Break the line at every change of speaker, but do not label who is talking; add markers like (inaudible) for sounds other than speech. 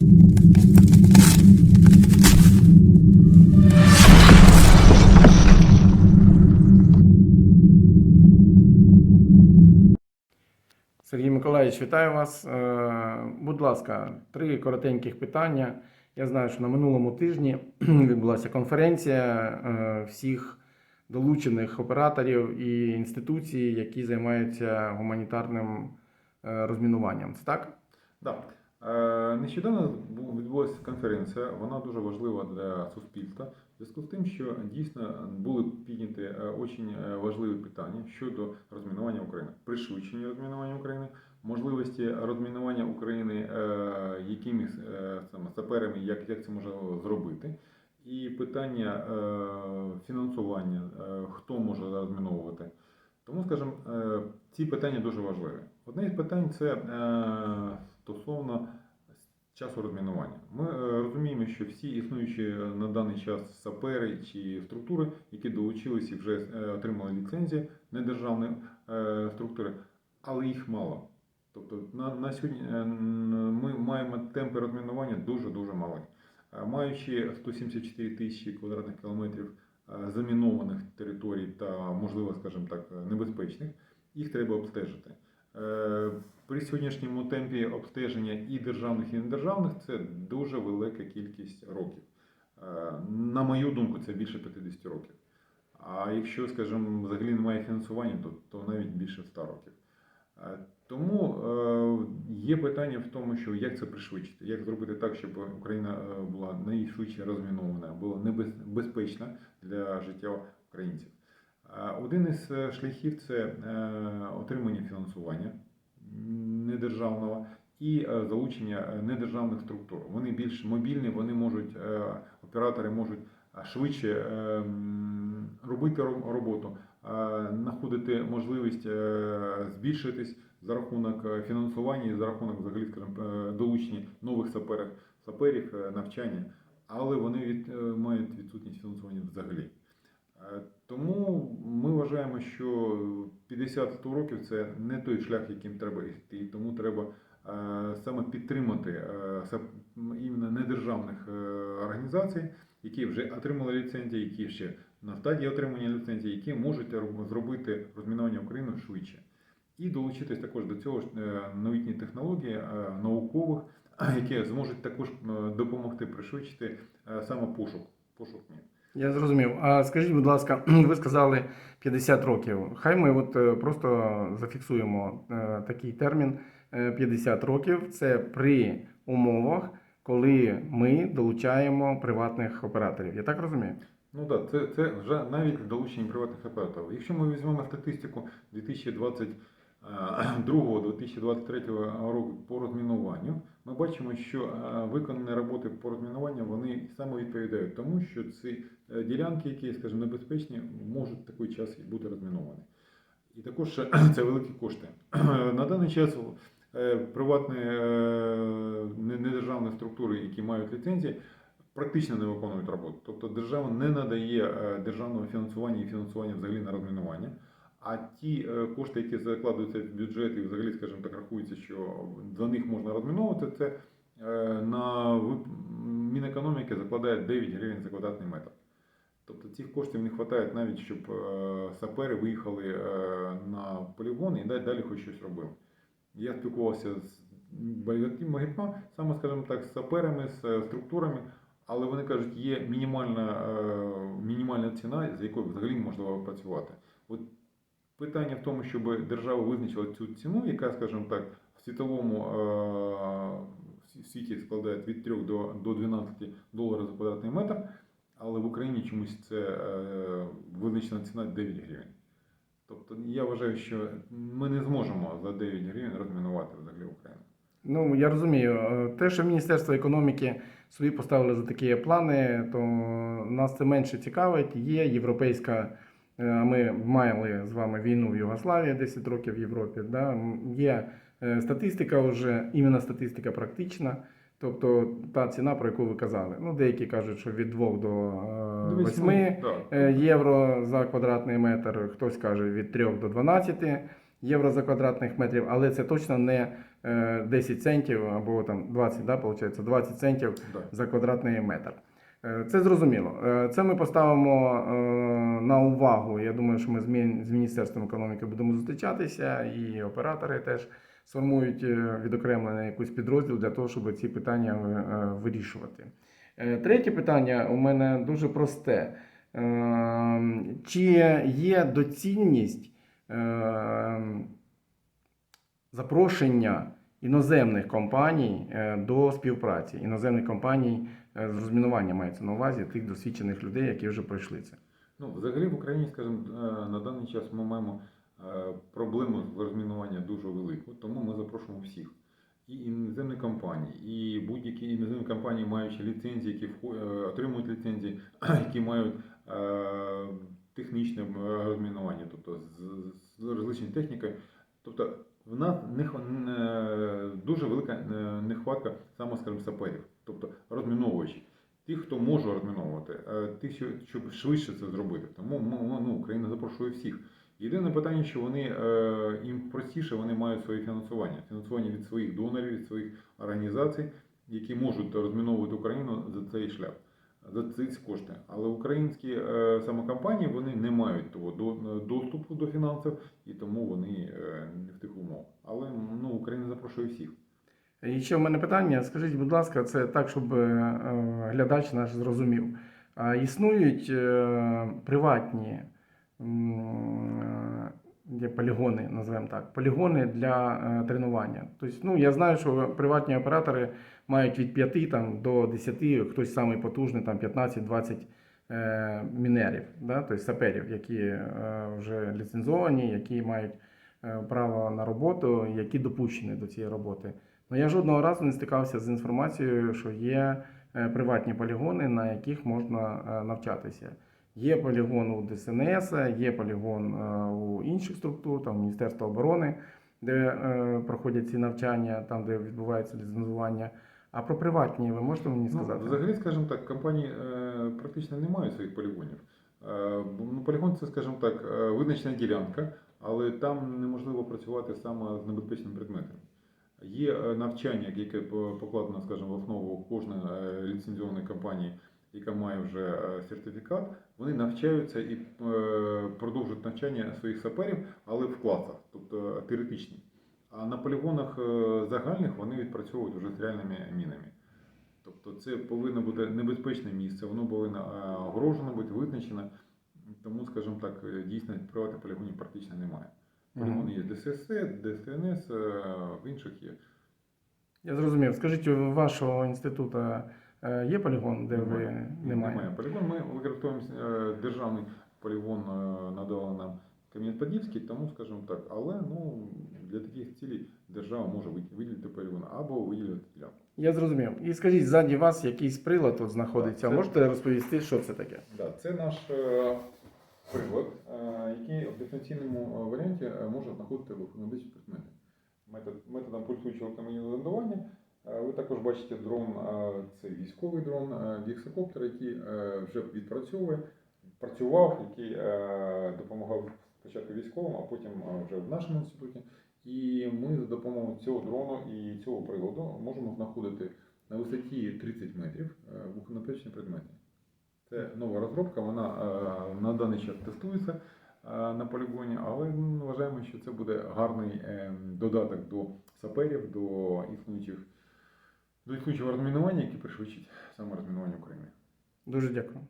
Сергій Миколаївич, вітаю вас. Е, Будь ласка, три коротеньких питання. Я знаю, що на минулому тижні (clears throat) відбулася конференція е, всіх долучених операторів і інституцій, які займаються гуманітарним е, розмінуванням. Це так?
Да. Е, Нещодавно відбулася конференція, вона дуже важлива для суспільства. В зв'язку з тим, що дійсно були підняті дуже е, важливі питання щодо розмінування України, пришвидшення розмінування України, можливості розмінування України е, якимись саперами, як, як це можна зробити, і питання фінансування, хто може розміновувати. Тому, скажімо, ці питання дуже важливі. Одне із питань це стосовно часу розмінування. Ми е, розуміємо, що всі існуючі на даний час сапери чи структури, які долучилися і вже е, отримали ліцензії, недержавні е, структури, але їх мало. Тобто на, на сьогодні ми маємо темпи розмінування дуже-дуже малі. Е, Маючи 174 тисячі квадратних кілометрів замінованих територій та, можливо, скажімо так, небезпечних, їх треба обстежити. При сьогоднішньому темпі обстеження і державних, і недержавних це дуже велика кількість років. Е, На мою думку, це більше 50 років. А якщо, скажімо, взагалі немає фінансування, то, то навіть більше 100 років. Е, Тому е, є питання в тому, що як це пришвидшити, як зробити так, щоб Україна була найшвидше розмінована, була небез- безпечна для життя українців. Один із шляхів це отримання фінансування недержавного і е, залучення е, недержавних структур. Вони більш мобільні, вони можуть, е, оператори можуть швидше робити роботу, знаходити можливість збільшитись за рахунок фінансування за рахунок взагалі, скажімо, долучення нових саперів, саперів, навчання, але вони від, мають відсутність фінансування взагалі. Е, Тому ми вважаємо, що 50 років це не той шлях, яким треба йти. І Тому треба е, саме підтримати е, іменно недержавних організацій, які вже отримали ліцензії, які ще на стадії отримання ліцензії, які можуть зробити розмінування України швидше. І долучитись також до цього новітні технології наукових, (clears throat) які зможуть також допомогти пришвидшити саме пошук, пошук мін.
Я зрозумів. А скажіть, будь ласка, (clears throat) ви сказали 50 років. Хай ми от е, просто зафіксуємо е, такий термін е, 50 років. Це при умовах, коли ми долучаємо приватних операторів. Я так розумію?
Ну так, це, це вже навіть долучення приватних операторів. Якщо ми візьмемо статистику (clears throat) 2022-2023 року по розмінуванню, ми бачимо, що е, виконані роботи по розмінуванню вони саме відповідають тому, що ці е, ділянки, які, скажімо, небезпечні, можуть такий час бути розміновані. І також е, (clears throat) це великі кошти. (clears throat) На даний час е, приватні е, недержавні структури, які мають ліцензії, практично не виконують роботу. Тобто держава не надає е, державного фінансування і фінансування взагалі на розмінування. А ті е, кошти, які закладуються в бюджет і взагалі, скажімо так, рахується, що за них можна розміновувати, це е, на Мінекономіки закладає 9 гривень за квадратний метр. Тобто цих коштів не вистачає навіть, щоб е, сапери виїхали на полігон і далі, хоч щось робили. Я спілкувався з багатьма, багатьма, саме, скажімо так, з саперами, з структурами, але вони кажуть, є мінімальна, мінімальна ціна, за якою взагалі можливо працювати. От питання в тому, щоб держава визначила цю ціну, яка, скажімо так, в світовому е, в світі складає від 3 до, до 12 доларів за квадратний метр, але в Україні чомусь це е, визначена ціна 9 гривень. Тобто я вважаю, що ми не зможемо за 9 гривень розмінувати взагалі Україну.
Ну, я розумію. Е, Те, що Міністерство економіки собі поставили за такі плани, то нас це менше цікавить. Є європейська. Е, Ми мали з вами війну в Югославії 10 років в Європі. Да? Є е, статистика вже, іменно статистика практична. Тобто та ціна, про яку ви казали. Ну, деякі кажуть, що від 2 до е, 8 е, євро за квадратний метр, хтось каже від 3 до 12 євро за квадратних метрів, але це точно не е, 10 центів або там 20, да, виходить, 20 центів
Да.
за квадратний метр. Е, Це зрозуміло. Е, Це ми поставимо е, на увагу. Я думаю, що ми з Міністерством економіки будемо зустрічатися, і оператори теж сформують відокремлений якийсь підрозділ для того, щоб ці питання вирішувати. Третє питання у мене дуже просте. Чи є доцільність запрошення іноземних компаній е, до співпраці, іноземних компаній е, з розмінування мається на увазі тих досвідчених людей, які вже пройшли це.
Ну, взагалі в Україні, скажімо, е, на даний час ми маємо проблему з розмінування дуже велику, тому ми запрошуємо всіх. І іноземні компанії, і будь-які іноземні компанії, маючи ліцензії, які отримують ліцензії, (clears throat) які мають технічне розмінування, тобто з розличною технікою. Тобто в нас не, дуже велика е, нехватка саме, скажімо, саперів, тобто розміновувачів. Тих, хто може розміновувати, е, тих, щоб швидше це зробити. Тому ну, ну, Україна запрошує всіх. Єдине питання, що вони е, їм простіше, вони мають своє фінансування. Фінансування від своїх донорів, від своїх організацій, які можуть розміновувати Україну за цей шлях, за ці кошти. Але українські е, самокомпанії вони не мають того до, доступу до фінансів і тому вони е, не в тих умовах. Але ну, Україна запрошує всіх.
І ще в мене питання: скажіть, будь ласка, це так, щоб е, е, глядач наш зрозумів. Існують е, приватні е, є полігони, називаємо так, полігони для е, тренування. Тобто, ну, я знаю, що приватні оператори мають від 5 там, до 10, хтось самий потужний, там 15-20 е, мінерів, да? тобто саперів, які е, вже ліцензовані, які мають е, право на роботу, які допущені до цієї роботи. Ну, я жодного разу не стикався з інформацією, що є е, приватні полігони, на яких можна е, навчатися. Є полігон у ДСНС, є полігон е, у інших структур, там Міністерства оборони, де е, проходять ці навчання, там, де відбувається ліцензування. А про приватні ви можете мені сказати?
Ну, взагалі, скажімо так, компанії е, практично не мають своїх полігонів. Ну, полігон це, скажімо так, визначена ділянка, але там неможливо працювати саме з небезпечними предметами. Є навчання, яке покладено, скажімо, в основу кожної ліцензіонної компанії, яка має вже е, сертифікат. Вони навчаються і е, продовжують навчання своїх саперів, але в класах, тобто теоретичні. А на полігонах е, загальних вони відпрацьовують вже з реальними мінами. Тобто це повинно бути небезпечне місце, воно повинно огорожено бути, визначено. Тому, скажімо так, дійсно приватних полігонів практично немає. Полігони є ДСС, ДСНС, в інших є.
Я зрозумів. Скажіть, у вашого інституту є полігон, де ви немає?
Немає полігон. Ми використовуємо е, державний полігон, е, надала нам Кам'янець-Подільський, тому скажімо так, але ну, для таких цілей держава може виділити полігон або виділити ділянку.
Я зрозумів. І скажіть, ззаді вас якийсь прилад тут знаходиться.
Це-
Можете розповісти, що це таке?
Да, це наш е, прилад, е, який в дистанційному е, варіанті е, може знаходити медичні предмети. Метод, методом пульсуючого каменізування. Е, Ви також бачите дрон, е, це військовий дрон, е, гексакоптер, який вже відпрацьовує, працював, який допомагав спочатку військовим, а потім вже в нашому інституті. І ми за допомогою цього дрону і цього приладу можемо знаходити на висоті 30 метрів вухонапечні предмети. Це нова розробка, вона на даний час тестується на полігоні, але м, вважаємо, що це буде гарний е, додаток до саперів, до існуючих до існуючого розмінування, яке пришвидшить саме розмінування України.
Дуже дякую.